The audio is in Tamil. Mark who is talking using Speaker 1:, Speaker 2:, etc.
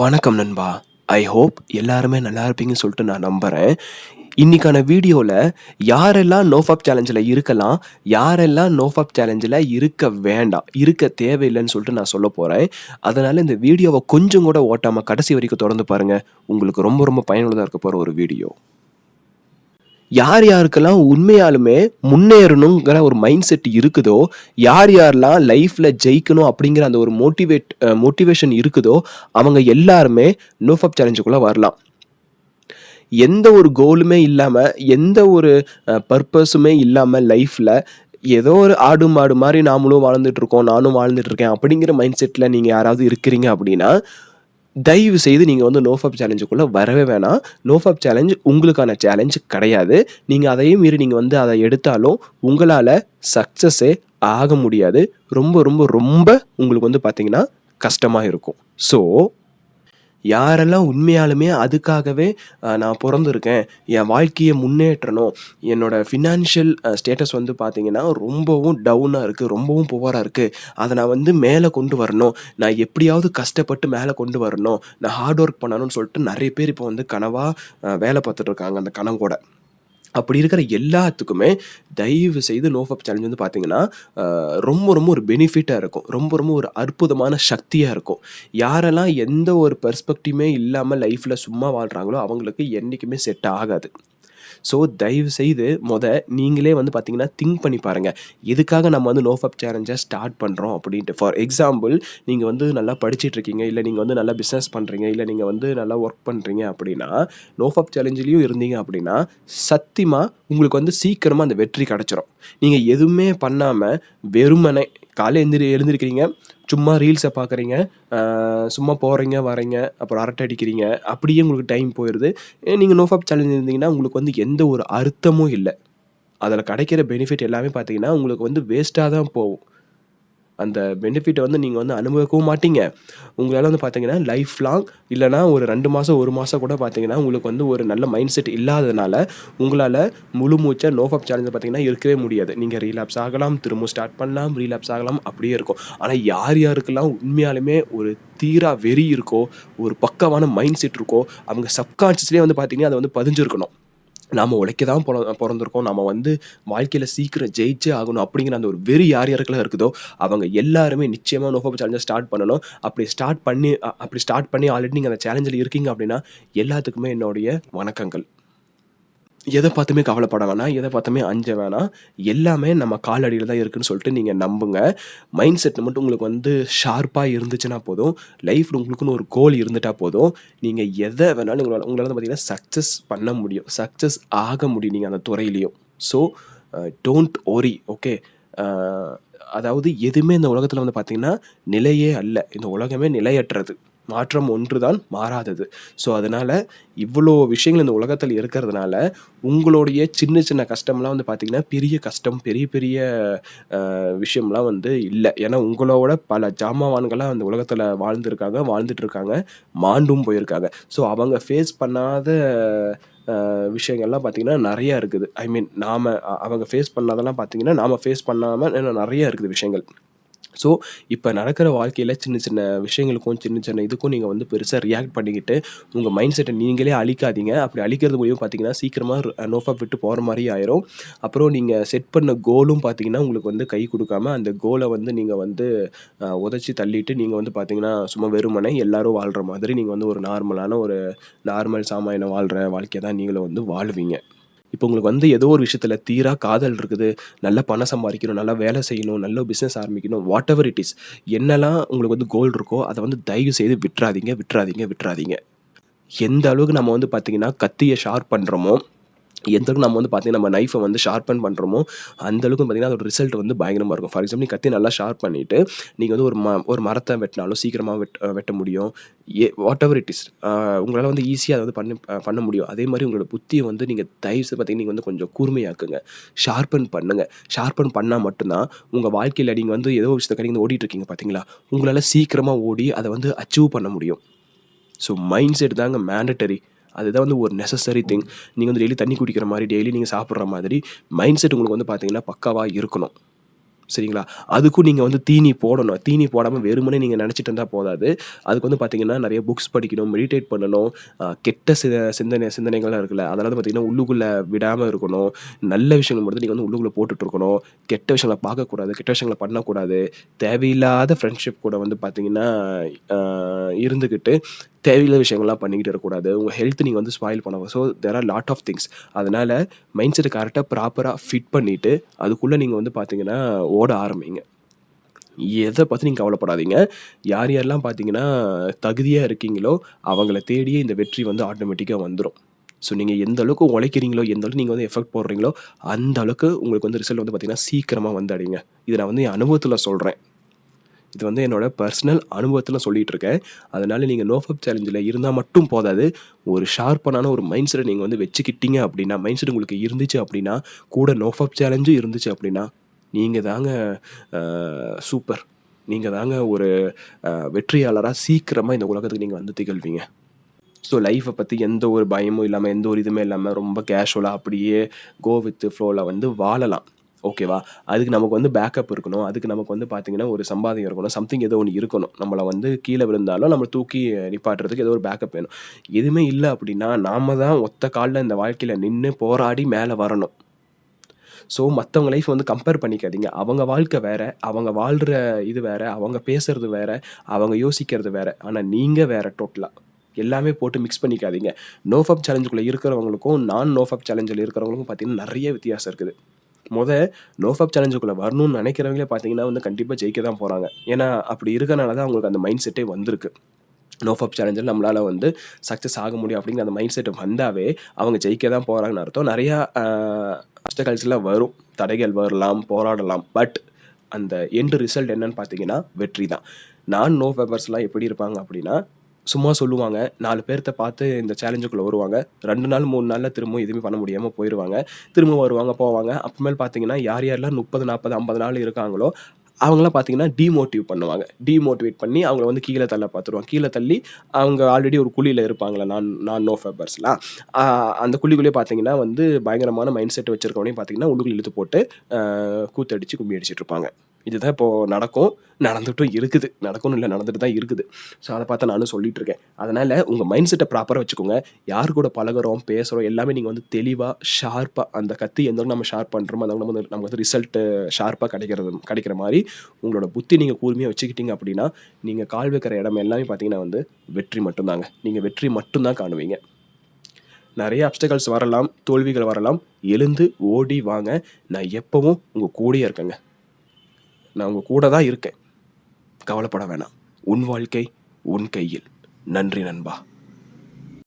Speaker 1: வணக்கம் நண்பா. ஐ ஹோப் எல்லாருமே நல்லா இருப்பீங்கன்னு சொல்லிட்டு நான் நம்புகிறேன் இன்றைக்கான வீடியோவில் யாரெல்லாம் நோஃபாப் சேலஞ்சில் இருக்கலாம் யாரெல்லாம் நோஃபாப் சேலஞ்சில் இருக்க வேண்டாம் இருக்க தேவையில்லைன்னு சொல்லிட்டு நான் சொல்ல போகிறேன் அதனால் இந்த வீடியோவை கொஞ்சம் கூட ஓட்டாமல் கடைசி வரைக்கும் தொடர்ந்து பாருங்கள் உங்களுக்கு ரொம்ப ரொம்ப பயனுள்ளதாக இருக்க போகிற ஒரு வீடியோ. யார் யாருக்கெல்லாம் உண்மையாலுமே முன்னேறணுங்கிற ஒரு மைண்ட் செட் இருக்குதோ யார் யாரெல்லாம் லைஃப்பில் ஜெயிக்கணும் அப்படிங்கிற அந்த ஒரு மோட்டிவேட் மோட்டிவேஷன் இருக்குதோ அவங்க எல்லாருமே நோஃபப் சேலஞ்சுக்குள்ளே வரலாம். எந்த ஒரு கோலுமே இல்லாமல் எந்த ஒரு பர்பஸுமே இல்லாமல் லைஃப்பில் ஏதோ ஒரு ஆடு மாடு மாதிரி நாமளும் வாழ்ந்துட்டு இருக்கோம் நானும் வாழ்ந்துட்டு இருக்கேன் அப்படிங்கிற மைண்ட் செட்டில் நீங்கள் யாராவது இருக்கிறீங்க அப்படின்னா தயவு செய்து நீங்கள் வந்து நோஃபப் சேலஞ்சுக்குள்ளே வரவே வேணாம். நோஃபப் சேலஞ்ச் உங்களுக்கான சேலஞ்ச் கிடையாது. நீங்கள் அதையும் மீறி நீங்கள் வந்து அதை எடுத்தாலும் உங்களால் சக்ஸஸே ஆக முடியாது. ரொம்ப ரொம்ப ரொம்ப உங்களுக்கு வந்து பார்த்தீங்கன்னா கஷ்டமாக இருக்கும். ஸோ யாரெல்லாம் உண்மையாலுமே அதுக்காகவே நான் பிறந்திருக்கேன் என் வாழ்க்கையை முன்னேற்றணும் என்னோடய ஃபினான்ஷியல் ஸ்டேட்டஸ் வந்து பார்த்தீங்கன்னா ரொம்பவும் டவுனாக இருக்குது ரொம்பவும் புவராக இருக்குது அதை நான் வந்து மேலே கொண்டு வரணும். நான் எப்படியாவது கஷ்டப்பட்டு மேலே கொண்டு வரணும். நான் ஹார்ட் ஒர்க் பண்ணணும்னு சொல்லிட்டு நிறைய பேர் இப்போ வந்து கனவாக வேலை பார்த்துட்ருக்காங்க அந்த கனவோட அப்படி இருக்கிற எல்லாத்துக்குமே தயவு செய்து நோஃபப் சேலஞ்ச் வந்து பார்த்தீங்கன்னா ரொம்ப ரொம்ப ஒரு பெனிஃபிட்டாக இருக்கும். ரொம்ப ரொம்ப ஒரு அற்புதமான சக்தியாக இருக்கும். யாரெல்லாம் எந்த ஒரு பெர்ஸ்பெக்டிவுமே இல்லாமல் லைஃப்பில் சும்மா வாழ்கிறாங்களோ அவங்களுக்கு என்றைக்குமே செட் ஆகாது. ஸோ தயவு செய்து முத நீங்களே வந்து பார்த்தீங்கன்னா திங்க் பண்ணி பாருங்கள் எதுக்காக நம்ம வந்து நோஃபப் சேலஞ்சை ஸ்டார்ட் பண்ணுறோம் அப்படின்ட்டு. ஃபார் எக்ஸாம்பிள் நீங்கள் வந்து நல்லா படிச்சிட்டு இருக்கீங்க இல்லை நீங்கள் வந்து நல்லா பிஸ்னஸ் பண்ணுறீங்க இல்லை நீங்கள் வந்து நல்லா ஒர்க் பண்ணுறீங்க அப்படின்னா நோஃபப் சேலஞ்சிலையும் இருந்தீங்க அப்படின்னா சத்தியமாக உங்களுக்கு வந்து சீக்கிரமாக அந்த வெற்றி கிடச்சிரும். நீங்கள் எதுவுமே பண்ணாமல் வெறுமனே காலை எழுந்திரி எழுந்திருக்கிறீங்க சும்மா ரீல்ஸை பார்க்குறீங்க சும்மா போகிறீங்க வரீங்க அப்புறம் அரட்டை அடிக்கிறீங்க அப்படியே உங்களுக்கு டைம் போயிடுது நீங்கள் நோஃபாப் சேலஞ்ச் இருந்தீங்கன்னா உங்களுக்கு வந்து எந்த ஒரு அர்த்தமும் இல்லை. அதில் கிடைக்கிற பெனிஃபிட் எல்லாமே பார்த்தீங்கன்னா உங்களுக்கு வந்து வேஸ்ட்டாக தான் போகும். அந்த பெனிஃபிட்டை வந்து நீங்கள் வந்து அனுபவிக்கவும் மாட்டீங்க. உங்களால் வந்து பார்த்தீங்கன்னா லைஃப் லாங் இல்லைனா ஒரு ரெண்டு மாதம் ஒரு மாதம் கூட பார்த்தீங்கன்னா உங்களுக்கு வந்து ஒரு நல்ல மைண்ட் செட் இல்லாததுனால உங்களால் முழு மூச்சாக நோஃபப் சேலஞ்சை பார்த்தீங்கன்னா இருக்கவே முடியாது. நீங்கள் ரீலாப்ஸ் ஆகலாம் திரும்ப ஸ்டார்ட் பண்ணலாம் ரீலாப்ஸ் ஆகலாம் அப்படியே இருக்கும். ஆனால் யார் யாருக்கெல்லாம் உண்மையாலுமே ஒரு தீரா வெறி இருக்கோ ஒரு பக்கமான மைண்ட் செட் இருக்கோ அவங்க சப்கான்ஷியஸ்லேயே வந்து பார்த்தீங்கன்னா அதை வந்து பதிஞ்சிருக்கணும். நாம் உழைக்க தான் பிற பிறந்திருக்கோம். நம்ம வந்து வாழ்க்கையில் சீக்கிரம் ஜெயிச்சே ஆகணும் அப்படிங்கிற அந்த ஒரு வெறி யார் யாருக்கெல்லாம் இருக்குதோ அவங்க எல்லாருமே நிச்சயமாக நோஃபோ சேலஞ்சை ஸ்டார்ட் பண்ணணும். அப்படி ஸ்டார்ட் பண்ணி அப்படி ஸ்டார்ட் பண்ணி ஆல்ரெடி நீங்கள் அந்த சேலஞ்சில் இருக்கீங்க அப்படின்னா எல்லாத்துக்குமே என்னுடைய வணக்கங்கள். எதை பார்த்துமே கவலைப்பட வேணாம் எதை பார்த்துமே அஞ்ச வேணாம். எல்லாமே நம்ம காலடியில் தான் இருக்குன்னு சொல்லிட்டு நீங்கள் நம்புங்க. மைண்ட் செட் மட்டும் உங்களுக்கு வந்து ஷார்ப்பாக இருந்துச்சுன்னா போதும். லைஃப்பில் உங்களுக்குன்னு ஒரு கோல் இருந்துட்டா போதும். நீங்கள் எதை வேணாலும் உங்களால் உங்களால் வந்து பார்த்தீங்கன்னா சக்ஸஸ் பண்ண முடியும். சக்ஸஸ் ஆக முடியும் நீங்கள் அந்த துறையிலையும். ஸோ டோன்ட் ஒரி ஓகே அதாவது எதுவுமே இந்த உலகத்தில் வந்து பார்த்திங்கன்னா நிலையே அல்ல. இந்த உலகமே நிலையற்றது. மாற்றம் ஒன்று தான் மாறாதது. ஸோ அதனால் இவ்வளோ விஷயங்கள் இந்த உலகத்தில் இருக்கிறதுனால உங்களுடைய சின்ன சின்ன கஷ்டம்லாம் வந்து பார்த்திங்கன்னா பெரிய கஷ்டம் பெரிய பெரிய விஷயம்லாம் வந்து இல்லை. ஏன்னா உங்களோட பல ஜாமாவான்களாக அந்த உலகத்தில் வாழ்ந்துருக்காங்க வாழ்ந்துட்டுருக்காங்க மாண்டும் போயிருக்காங்க. ஸோ அவங்க ஃபேஸ் பண்ணாத விஷயங்கள்லாம் பார்த்திங்கன்னா நிறையா இருக்குது. ஐ மீன் நாம் அவங்க ஃபேஸ் பண்ணாதெல்லாம் பார்த்திங்கன்னா நாம் ஃபேஸ் பண்ணாமல் இன்னும் நிறையா இருக்குது விஷயங்கள். ஸோ இப்போ நடக்கிற வாழ்க்கையில் சின்ன சின்ன விஷயங்களுக்கும் சின்ன சின்ன இதுக்கும் நீங்கள் வந்து பெருசாக ரியாக்ட் பண்ணிக்கிட்டு உங்கள் மைண்ட் செட்டை நீங்களே அழிக்காதீங்க. அப்படி அழிக்கிறது மூலியம் பார்த்தீங்கன்னா சீக்கிரமாக நோஃபா விட்டு போகிற மாதிரி ஆயிரும். அப்புறம் நீங்கள் செட் பண்ண கோலும் பார்த்தீங்கன்னா உங்களுக்கு வந்து கை கொடுக்காம அந்த கோலை வந்து நீங்கள் வந்து உதச்சி உதைச்சி தள்ளிட்டு நீங்கள் வந்து பார்த்தீங்கன்னா சும்மா வெறுமனை எல்லாரும் வாழ்கிற மாதிரி நீங்கள் வந்து ஒரு நார்மலான ஒரு நார்மல் சாமானியம் வாழ்கிற வாழ்க்கையை தான் நீங்களும் வந்து வாழுவீங்க. இப்போ உங்களுக்கு வந்து ஏதோ ஒரு விஷயத்தில் தீரா காதல் இருக்குது நல்ல பணம் சம்பாதிக்கணும் நல்லா வேலை செய்யணும் நல்ல பிஸ்னஸ் ஆரம்பிக்கணும் வாட் எவர் இட் இஸ் என்னெல்லாம் உங்களுக்கு வந்து கோல் இருக்கோ அதை வந்து தயவு செய்து விட்டுறாதீங்க விட்டுறாதீங்க விட்டுறாதீங்க. எந்த அளவுக்கு நம்ம வந்து பார்த்திங்கன்னா கத்தியை ஷார்ப் பண்ணுறோமோ எந்த அளவுக்கு நம்ம வந்து பார்த்தீங்கன்னா நம்ம நைஃபை வந்து ஷார்ப்பன் பண்ணுறோமோ அந்த அளவுக்கு பார்த்தீங்கன்னா அதோட ரிசல்ட் வந்து பயங்கரமாக இருக்கும். ஃபார் எக்ஸாம்பிள் கத்தி நல்லா ஷார்ப் பண்ணிவிட்டு நீங்கள் வந்து ஒரு ம ஒரு மரத்தை வெட்டினாலும் சீக்கிரமாக வெட் வெட்ட முடியும். ஏ வாட் எவர் இட் இஸ் உங்களால் வந்து ஈஸியாக அதை வந்து பண்ண பண்ண முடியும். அதே மாதிரி உங்களோட புத்தியை வந்து நீங்கள் தயவு பார்த்தீங்கன்னா நீங்கள் வந்து கொஞ்சம் கூர்மையாக்குங்க. ஷார்ப்பன் பண்ணுங்கள் ஷார்ப்பன் பண்ணால் மட்டும்தான் உங்கள் வாழ்க்கையில் நீங்கள் வந்து ஏதோ ஒரு விஷயத்தை கிடையாது ஓடிட்டுருக்கீங்க பார்த்தீங்களா உங்களால் சீக்கிரமாக ஓடி அதை வந்து அச்சீவ் பண்ண முடியும். ஸோ மைண்ட் செட் தாங்க மேண்டட்டரி அதுதான் வந்து ஒரு நெசசரி திங் நீங்கள் வந்து டெய்லி தண்ணி குடிக்கிற மாதிரி டெய்லி நீங்கள் சாப்பிட்ற மாதிரி மைண்ட் செட் உங்களுக்கு வந்து பார்த்தீங்கன்னா பக்காவாக இருக்கணும். சரிங்களா? அதுக்கும் நீங்கள் வந்து தீனி போடணும். தீனி போடாமல் வெறுமனே நீங்கள் நினச்சிட்டு இருந்தால் போதாது. அதுக்கு வந்து பார்த்தீங்கன்னா நிறைய புக்ஸ் படிக்கணும் மெடிடேட் பண்ணணும். கெட்ட சி சிந்தனை சிந்தனைகள்லாம் இருக்குல்ல அதெல்லாம் வந்து பார்த்தீங்கன்னா உள்ளுக்குள்ளே விடாமல் இருக்கணும். நல்ல விஷயங்கள் மட்டும் நீங்கள் வந்து உள்ளுக்குள்ளே போட்டுட்டு இருக்கணும். கெட்ட விஷயங்களை பார்க்கக்கூடாது கெட்ட விஷயங்களை பண்ணக்கூடாது. தேவையில்லாத ஃப்ரெண்ட்ஷிப் கூட வந்து பார்த்தீங்கன்னா இருந்துக்கிட்டு தேவையில்லாத விஷயங்கள்லாம் பண்ணிக்கிட்டு இருக்கக்கூடாது. உங்கள் ஹெல்த் நீங்கள் வந்து ஸ்பாயில் பண்ணுவோம் so there are lot of things அதனால் மைண்ட் செட்டை கரெக்டாக ப்ராப்பராக ஃபிட் பண்ணிவிட்டு அதுக்குள்ளே நீங்கள் வந்து பார்த்தீங்கன்னா ஓட ஆரம்பிங்க. எதை பற்றி நீங்கள் கவலைப்படாதீங்க. யார் யாரெல்லாம் பார்த்தீங்கன்னா தகுதியாக இருக்கீங்களோ அவங்கள தேடியே இந்த வெற்றி வந்து ஆட்டோமேட்டிக்காக வந்துடும் ஸோ நீங்கள் எந்த அளவுக்கு உழைக்கிறீங்களோ எந்த அளவுக்கு நீங்கள் வந்து எஃபெக்ட் போடுறீங்களோ அந்த அளவுக்கு உங்களுக்கு வந்து ரிசல்ட் வந்து பார்த்தீங்கன்னா சீக்கிரமாக வந்து அடைங்க இதை நான் வந்து என் அனுபவத்தில் சொல்கிறேன் இது வந்து என்னோட பர்சனல் அனுபவத்தில் சொல்லிகிட்டு இருக்கேன். அதனால் நீங்கள் நோஃபப் சேலஞ்சில் இருந்தால் மட்டும் போதாது. ஒரு ஷார்ப்பான ஒரு மைண்ட் செட்டை நீங்கள் வந்து வச்சுக்கிட்டீங்க அப்படின்னா மைண்ட் செட் உங்களுக்கு இருந்துச்சு அப்படின்னா கூட நோஃபப் சேலஞ்சும் இருந்துச்சு அப்படின்னா நீங்கள் தாங்க சூப்பர் நீங்கள் தாங்க ஒரு வெற்றியாளராக சீக்கிரமாக இந்த உலகத்துக்கு நீங்கள் வந்து திகழ்வீங்க. ஸோ லைஃப்பை பற்றி எந்த ஒரு பயமும் இல்லாமல் எந்த ஒரு இதுவுமே இல்லாமல் ரொம்ப கேஷுவலாக அப்படியே கோ வித் ஃப்ளோவில் வந்து வாழலாம். ஓகேவா? அதுக்கு நமக்கு வந்து பேக்கப் இருக்கணும். அதுக்கு நமக்கு வந்து பார்த்தீங்கன்னா ஒரு சம்பாதியம் இருக்கணும். சம்திங் ஏதோ ஒன்று இருக்கணும். நம்மளை வந்து கீழே விழுந்தாலும் நம்மளை தூக்கி நிப்பாட்டுறதுக்கு ஏதோ ஒரு பேக்கப் வேணும். எதுவுமே இல்லை அப்படின்னா நாம தான் ஒத்த காலில் இந்த வாழ்க்கையில் நின்று போராடி மேலே வரணும். ஸோ மற்றவங்க லைஃப் வந்து கம்பேர் பண்ணிக்காதீங்க. அவங்க வாழ்க்கை வேற அவங்க வாழ்கிற இது வேற அவங்க பேசுகிறது வேற அவங்க யோசிக்கிறது வேறு. ஆனால் நீங்கள் வேறு டோட்டலாக எல்லாமே போட்டு மிக்ஸ் பண்ணிக்காதீங்க. நோஃபப் சேலஞ்சுக்குள்ளே இருக்கிறவங்களுக்கும் நான் நோஃபப் சேலஞ்சில் இருக்கிறவங்களுக்கும் பார்த்தீங்கன்னா நிறைய வித்தியாசம் இருக்குது. முத நோஃபப் சேலஞ்சுக்குள்ளே வரணும்னு நினைக்கிறவங்களே பார்த்தீங்கன்னா வந்து கண்டிப்பாக ஜெயிக்க தான் போகிறாங்க ஏன்னா அப்படி இருக்கனால தான் அவங்களுக்கு அந்த மைண்ட் செட்டே வந்திருக்கு. நோஃபப் சேலஞ்சில் நம்மளால் வந்து சக்ஸஸ் ஆக முடியும் அப்படிங்கிற அந்த மைண்ட் செட் வந்தாவே அவங்க ஜெயிக்க தான் போகிறாங்கன்னு அர்த்தம். நிறையா அப்டகல்ஸ்லாம் வரும். தடைகள் வரலாம் போராடலாம். பட் அந்த எண்டு ரிசல்ட் என்னன்னு பார்த்தீங்கன்னா வெற்றி தான் நான் நோ ஃபேபர்ஸ்லாம் எப்படி இருப்பாங்க அப்படின்னா சும்மா சொல்லுவாங்க. நாலு பேர்த்த பார்த்து இந்த சேலஞ்சுக்குள்ளே வருவாங்க. ரெண்டு நாள் மூணு நாளில் திரும்ப எதுவுமே பண்ண முடியாமல் போயிடுவாங்க திரும்ப வருவாங்க போவாங்க. அப்புறமேல் பார்த்தீங்கன்னா யார் யாரெல்லாம் முப்பது நாற்பது ஐம்பது நாள் இருக்காங்களோ அவங்களாம் பார்த்தீங்கன்னா டிமோட்டிவ் பண்ணுவாங்க. டிமோட்டிவேட் பண்ணி அவங்கள வந்து கீழே தள்ள பார்த்துருவாங்க. கீழே தள்ளி அவங்க ஆல்ரெடி ஒரு குழியில் இருப்பாங்களே நான் நான் நோ ஃபேபர்ஸ்லாம் அந்த குழிக்குள்ளேயே பார்த்தீங்கன்னா வந்து பயங்கரமான மைண்ட் செட் வச்சுருக்கவனையும் பார்த்தீங்கன்னா உள்ளுக்குள்ள இழுத்து போட்டு கூத்தடிச்சு கும்பி அடிச்சிட்டு இருப்பாங்க. இதுதான் இப்போது நடக்கும். நடந்துட்டும் இருக்குது. நடக்கணும் இல்லை நடந்துட்டு தான் இருக்குது. ஸோ அதை பார்த்து நானும் சொல்லிட்டு இருக்கேன் அதனால் உங்கள் மைண்ட் செட்டை ப்ராப்பராக வச்சுக்கோங்க. யார் கூட பழகுறோம் பேசுகிறோம் எல்லாமே நீங்கள் வந்து தெளிவாக ஷார்ப்பாக அந்த கத்தி எந்த நம்ம ஷார்ப் பண்ணுறோமோ அந்த நம்ம வந்து நமக்கு வந்து ரிசல்ட்டு ஷார்ப்பாக கிடைக்கிறது கிடைக்கிற மாதிரி உங்களோட புத்தி நீங்கள் கூர்மையாக வச்சுக்கிட்டீங்க அப்படின்னா நீங்கள் கால் வைக்கிற இடம் எல்லாமே பார்த்தீங்கன்னா வந்து வெற்றி மட்டும்தாங்க. நீங்கள் வெற்றி மட்டும்தான் காணுவீங்க. நிறைய அப்டகல்ஸ் வரலாம் தோல்விகள் வரலாம். எழுந்து ஓடி வாங்க. நான் எப்பவும் உங்கள் கூடயே இருக்கேங்க. நான் உங்கள் கூட தான் இருக்கேன். கவலைப்பட வேணாம். உன் வாழ்க்கை உன் கையில். நன்றி நண்பா.